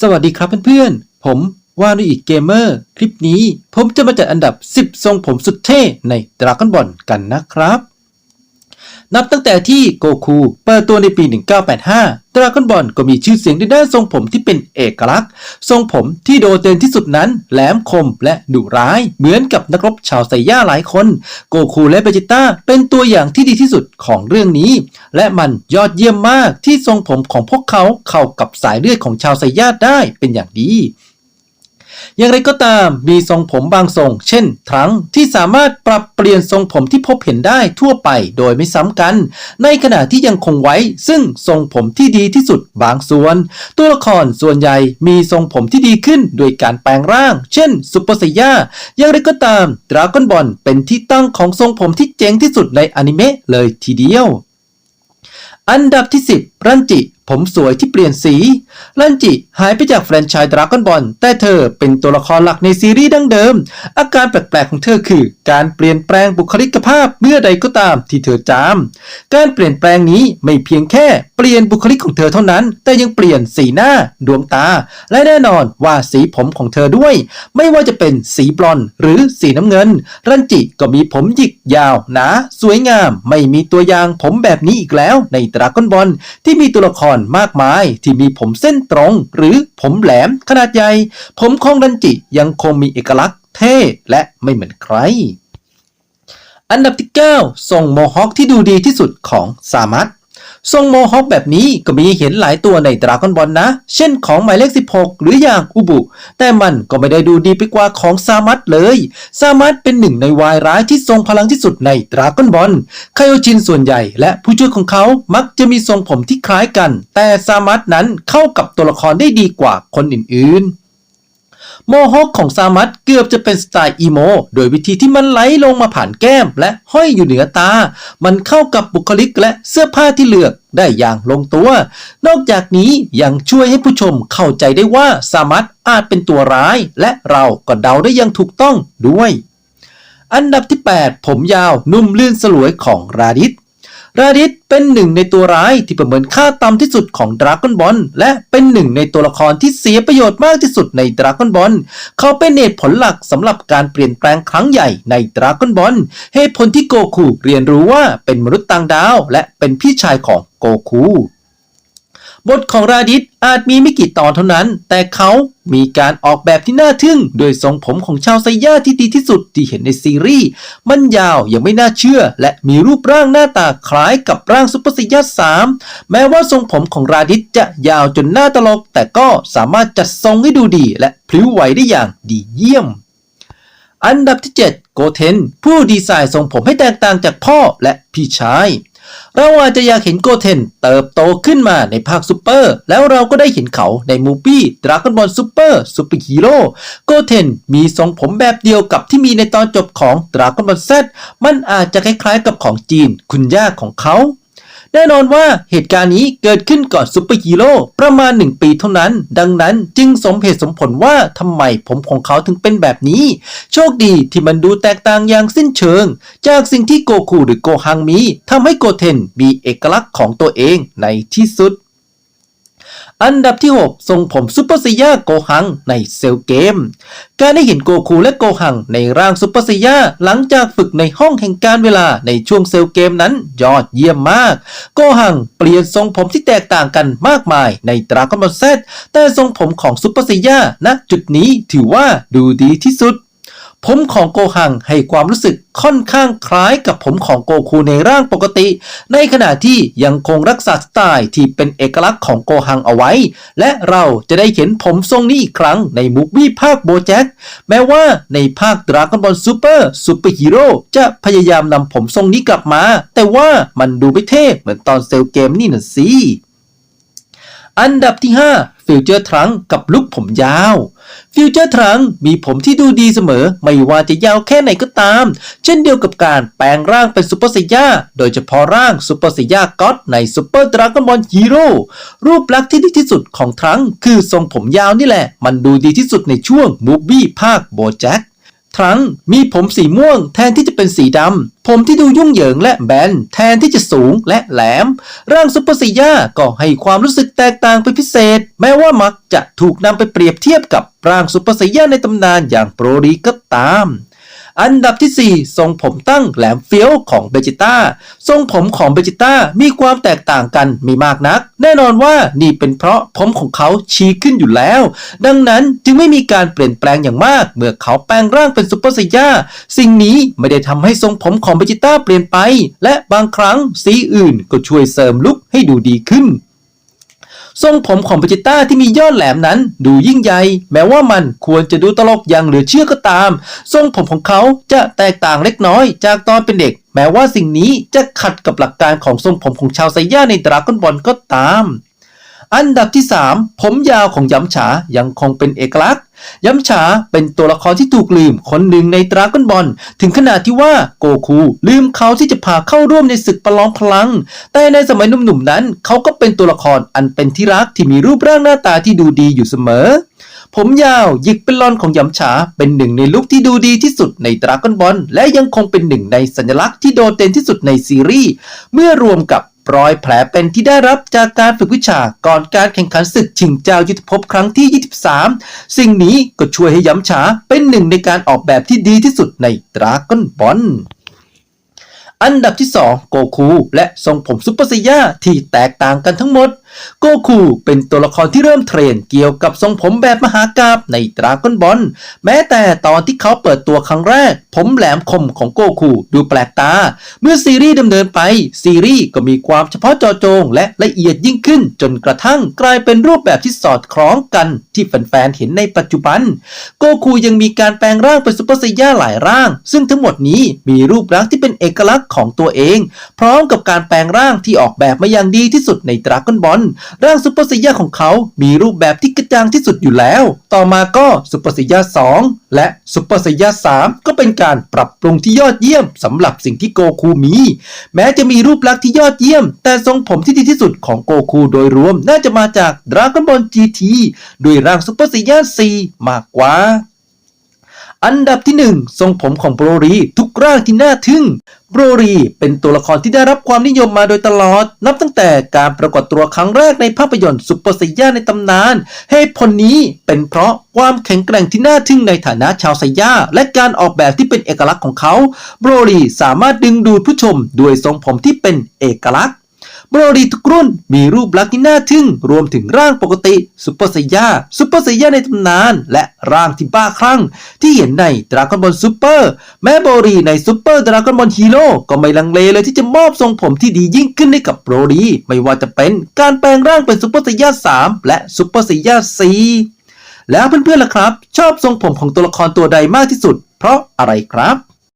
สวัสดีครับเพื่อนๆ ผมวานุอีกเกมเมอร์ คลิปนี้ผมจะมาจัดอันดับ 10 ทรงผมสุดเท่ในดราก้อนบอลกันนะครับ นับตั้งแต่ที่โกคูเปิดตัวในปี 1985 ดราก้อนบอลก็มีชื่อเสียงในด้านทรงผมที่เป็นเอกลักษณ์ ทรงผมที่โดดเด่นที่สุดนั้น แหลมคมและดุร้าย เหมือนกับนักรบชาวไซย่าหลายคน โกคูและเบจิต้าเป็นตัวอย่างที่ดีที่สุดของเรื่องนี้ และมันยอดเยี่ยมมากที่ทรงผมของพวกเขาเข้ากับสายเลือดของชาวไซย่าได้เป็นอย่างดี อย่างไรก็ตามมีทรงผมบางทรง เช่นทรังที่สามารถปรับเปลี่ยนทรงผมที่พบเห็นได้ทั่วไปโดยไม่ซ้ำกัน ในขณะที่ยังคงไว้ ซึ่งทรงผมที่ดีที่สุดบางส่วน ตัวละครส่วนใหญ่มีทรงผมที่ดีขึ้นโดยการแปลงร่าง เช่นซุปเปอร์ไซย่าอย่างไรก็ตามดราก้อนบอลเป็นที่ตั้งของทรงผมที่เจ๋งที่สุดในอนิเมะเลยทีเดียว อันดับที่ 10 รันจิ ผมสวยที่เปลี่ยนสี รันจิ หายไปจากแฟรนไชส์ดราก้อนบอลแต่เธอเป็นตัวละครหลักในซีรีส์ดั้งเดิม อาการแปลกๆของเธอคือ การเปลี่ยนแปลงบุคลิกภาพเมื่อใดก็ตามที่เธอจาม การเปลี่ยนแปลงนี้ไม่เพียงแค่เปลี่ยนบุคลิกของเธอเท่านั้น แต่ยังเปลี่ยนสีหน้า ดวงตา และแน่นอนว่าสีผมของเธอด้วย ไม่ว่าจะเป็นสีบลอนด์หรือสีน้ำเงิน รันจิก็มีผมหยิกยาวหนาสวยงาม ไม่มีตัวอย่างผมแบบนี้อีกแล้วในดราก้อนบอลที่ที่มีตัวละครมากมาย ที่มีผมเส้นตรง หรือผมแหลมขนาดใหญ่ ผมของดันจิยังคงมีเอกลักษณ์เท่และไม่เหมือนใคร อันดับที่ 9 ส่งโมฮอคที่ดูดีที่สุดของสามัต ทรงโมฮอคแบบนี้ก็มีเห็นหลายตัวในดราก้อนบอลนะ เช่นของหมายเลข 16 หรืออย่างอุบุ แต่มันก็ไม่ได้ดูดีไปกว่าของซามัตเลย ซามัตเป็นหนึ่งในวายร้ายที่ทรงพลังที่สุดในดราก้อนบอลไคโอชินส่วนใหญ่และผู้ช่วยของเขามักจะมีทรงผมที่คล้ายกัน แต่ซามัตนั้นเข้ากับตัวละครได้ดีกว่าคนอื่นๆ โมฮอคของซามัตเกือบจะเป็นสไตล์อีโม โดยวิธีที่มันไหลลงมาผ่านแก้ม และห้อยอยู่เหนือตา มันเข้ากับบุคลิกและเสื้อผ้าที่เลือกได้อย่างลงตัว นอกจากนี้ยังช่วยให้ผู้ชมเข้าใจได้ว่าซามัตอาจเป็นตัวร้าย และเราก็เดาได้อย่างถูกต้องด้วย อันดับที่ 8 ผมยาวนุ่มลื่นสลวยของราดิส ราดิสเป็นหนึ่งในตัวร้ายที่ประเมินค่าต่ำที่สุดของดราก้อนบอลและเป็นหนึ่งในตัวละครที่เสียประโยชน์มากที่สุดในดราก้อนบอลเขาเป็นเหตุผลหลักสำหรับการเปลี่ยนแปลงครั้งใหญ่ในดราก้อนบอลเหตุผลที่โกคูเรียนรู้ว่าเป็นมนุษย์ต่างดาว และเป็นพี่ชายของโกคู บทของราดิสอาจมีไม่กี่ตอนเท่านั้น แต่เขามีการออกแบบที่น่าทึ่ง โดยทรงผมของชาวไซย่าที่ดีที่สุดที่เห็นในซีรีส์ มันยาวอย่างไม่น่าเชื่อ และมีรูปร่างหน้าตาคล้ายกับร่างซุปเปอร์ไซย่าสามแม้ว่าทรงผมของราดิสจะยาวจนหน้าตลก แต่ก็สามารถจัดทรงให้ดูดี และพลิ้วไหวได้อย่างดีเยี่ยมอันดับที่ 7 โกเทน ผู้ดีไซน์ทรงผมให้แตกต่างจากพ่อและพี่ชาย เราอาจจะอยากเห็นโกเทนเติบโตขึ้นมาในภาคซูเปอร์ แล้วเราก็ได้เห็นเขาในมูฟี่ดราก้อนบอลซูเปอร์ซูเปอร์ฮีโร่โกเทนมีทรงผมแบบเดียวกับที่มีในตอนจบของดราก้อนบอลเซมันอาจจะคล้ายๆกับของจีน คุณย่าของเขา แน่นอนว่าเหตุการณ์นี้เกิดขึ้นก่อนซูเปอร์ฮีโร่ประมาณ 1 ปีเท่านั้น ดังนั้นจึงสมเหตุสมผลว่าทำไมผมของเขาถึงเป็นแบบนี้ โชคดีที่มันดูแตกต่างอย่างสิ้นเชิง จากสิ่งที่โกคูหรือโกฮังมีทำให้โกเทนมีเอกลักษณ์ของตัวเองในที่สุด อันดับที่ 6 ทรงผมซุปเปอร์ไซย่าโกฮังในเซลเกม การได้เห็นโกคูและโกฮังในร่างซุปเปอร์ไซย่าหลังจากฝึกในห้องแห่งการเวลาในช่วงเซลเกมนั้นยอดเยี่ยมมาก โกฮังเปลี่ยนทรงผมที่แตกต่างกันมากมายในดราก้อนบอลเซตแต่ทรงผมของซุปเปอร์ไซย่าณจุดนี้ถือว่าดูดีที่สุด ผมของโกฮังให้ความรู้สึกค่อนข้างคล้ายกับผมของโกคูในร่างปกติ ในขณะที่ยังคงรักษาสไตล์ที่เป็นเอกลักษณ์ของโกฮังเอาไว้ และเราจะได้เห็นผมทรงนี้อีกครั้งในมูฟวี่ภาคโบแจ็คแม้ว่าในภาคดราก้อนบอลซูเปอร์ซูเปอร์ฮีโร่จะพยายามนำผมทรงนี้กลับมา แต่ว่ามันดูไม่เท่เหมือนตอนเซลเกมนี่น่ะสิอันดับที่ 5 ฟิวเจอร์ทรังกับลุคผมยาว ฟิวเจอร์ทรังมีผมที่ดูดีเสมอ ไม่ว่าจะยาวแค่ไหนก็ตาม เช่นเดียวกับการแปลงร่างเป็นซูเปอร์ไซย่าโดยเฉพาะร่างซูเปอร์ไซย่าก็อตในซูเปอร์ดราก้อนบอลฮีโร่รูปลักษณ์ที่ดีที่สุดของทรังคือทรงผมยาวนี่แหละ มันดูดีที่สุดในช่วงมูฟวี่ภาคโบแจ็ค ครั้งมีผมสีม่วงแทนที่จะเป็นสีดำ ผมที่ดูยุ่งเหยิงและแบน แทนที่จะสูงและแหลม ร่างซุปเปอร์ซีย่าก็ให้ความรู้สึกแตกต่างเป็นพิเศษ แม้ว่ามักจะถูกนำไปเปรียบเทียบกับร่างซุปเปอร์ซีย่าในตำนานอย่างโปรดีก็ตาม อันดับที่ 4 ทรงผมตั้งแหลมเฟี้ยวของเบจิต้าทรงผมของเบจิต้ามีความแตกต่างกันมีมากนัก แน่นอนว่านี่เป็นเพราะผมของเขาชี้ขึ้นอยู่แล้ว ดังนั้นจึงไม่มีการเปลี่ยนแปลงอย่างมาก เมื่อเขาแปลงร่างเป็นซูเปอร์ไซย่าสิ่งนี้ไม่ได้ทำให้ทรงผมของเบจิต้าเปลี่ยนไป และบางครั้งสีอื่นก็ช่วยเสริมลุคให้ดูดีขึ้น ทรงผมของปจิต้าที่มียอดแหลมนั้นดูยิ่งใหญ่แม้ว่ามันควรจะดูตลกอย่างเหลือเชื่อก็ตาม ทรงผมของเขาจะแตกต่างเล็กน้อยจากตอนเป็นเด็ก แม้ว่าสิ่งนี้จะขัดกับหลักการของทรงผมของชาวไซย่าในดราก้อนบอลก็ตาม อันดับที่ 3 ผมยาวของย้ำฉายังคงเป็นเอกลักษณ์ ย้ำฉาเป็นตัวละครที่ถูกลืมคนหนึ่งในดราก้อนบอลถึงขนาดที่ว่าโกคูลืมเขาที่จะพาเข้าร่วมในศึกประลองพลัง แต่ในสมัยหนุ่มๆนั้น เขาก็เป็นตัวละครอันเป็นที่รักที่มีรูปร่างหน้าตาที่ดูดีอยู่เสมอ ผมยาวหยิกเป็นลอนของยำฉาเป็นหนึ่งในลุคที่ดูดีที่สุดในดราก้อนบอลและยังคงเป็นหนึ่งในสัญลักษณ์ที่โดดเด่นที่สุดในซีรีส์เมื่อรวมกับ รอยแผลเป็นที่ได้รับจากการฝึกวิชาก่อนการแข่งขันศึกชิงเจ้ายุทธภพครั้งที่ 23 สิ่งนี้ก็ช่วยให้ยำฉาเป็นหนึ่งในการออกแบบที่ดีที่สุดในดราก้อนบอลอันดับที่ 2 โกคู และทรงผมซุปเปอร์ซิย่าที่แตกต่างกันทั้งหมด โกคูเป็นตัวละครที่เริ่มเทรนเกี่ยวกับทรงผมแบบมหากาบในดราก้อนบอลแม้แต่ตอนที่เขาเปิดตัวครั้งแรก ผมแหลมคมของโกคูดูแปลกตา เมื่อซีรีส์ดำเนินไป ซีรีส์ก็มีความเฉพาะเจาะจง และละเอียดยิ่งขึ้น จนกระทั่งกลายเป็นรูปแบบที่สอดคล้องกันที่แฟนๆเห็นในปัจจุบัน โกคูยังมีการแปลงร่างเป็นซุปเปอร์ไซย่าหลายร่าง ซึ่งทั้งหมดนี้มีรูปลักษณ์ที่เป็นเอกลักษณ์ของตัวเอง พร้อมกับการแปลงร่างที่ออกแบบมาอย่างดีที่สุดในดราก้อนบอลร่างซุปเปอร์ไซย่าของเขา มีรูปแบบที่กระจ่างที่สุดอยู่แล้ว ต่อมาก็ซุปเปอร์ไซย่า2และซุปเปอร์ไซย่า3ก็เป็นการปรับปรุงที่ยอดเยี่ยมสำหรับสิ่งที่โกคูมี แม้จะมีรูปลักษณ์ที่ยอดเยี่ยม แต่ทรงผมที่ดีที่สุดของโกคูโดยรวมน่าจะมาจากดราก้อนบอล GT ด้วยร่างซุปเปอร์ไซย่า4มากกว่า อันดับที่ 1 ทรงผมของโบรรี ทุกร่างที่น่าทึ่งโบรรีเป็นตัวละครที่ได้รับความนิยมมาโดยตลอด นับตั้งแต่การปรากฏตัวครั้งแรกในภาพยนตร์ซุปเปอร์ไซย่าในตำนานเหตุผลนี้เป็นเพราะความแข็งแกร่งที่น่าทึ่งในฐานะชาวไซย่าและการออกแบบที่เป็นเอกลักษณ์ของเขาโบรรีสามารถดึงดูดผู้ชมด้วยทรงผมที่เป็นเอกลักษณ์ บรอดีทุกรุ่นมีรูปลักษณ์ที่น่าทึ่ง รวมถึงร่างปกติ ซุปเปอร์ไซย่าซุปเปอร์ไซย่าในตำนาน และร่างที่บ้าคลั่ง ที่เห็นในดราก้อนบอลซูเปอร์แม้บรอดีในซูเปอร์ดราก้อนบอลฮีโร่ก็ไม่ลังเลเลยที่จะมอบทรงผมที่ดียิ่งขึ้นให้กับบรอดีไม่ว่าจะเป็นการแปลงร่างเป็นซุปเปอร์ไซย่า3และซุปเปอร์ไซย่า4แล้วเพื่อนๆล่ะครับ ชอบทรงผมของตัวละครตัวใดมากที่สุด เพราะอะไรครับ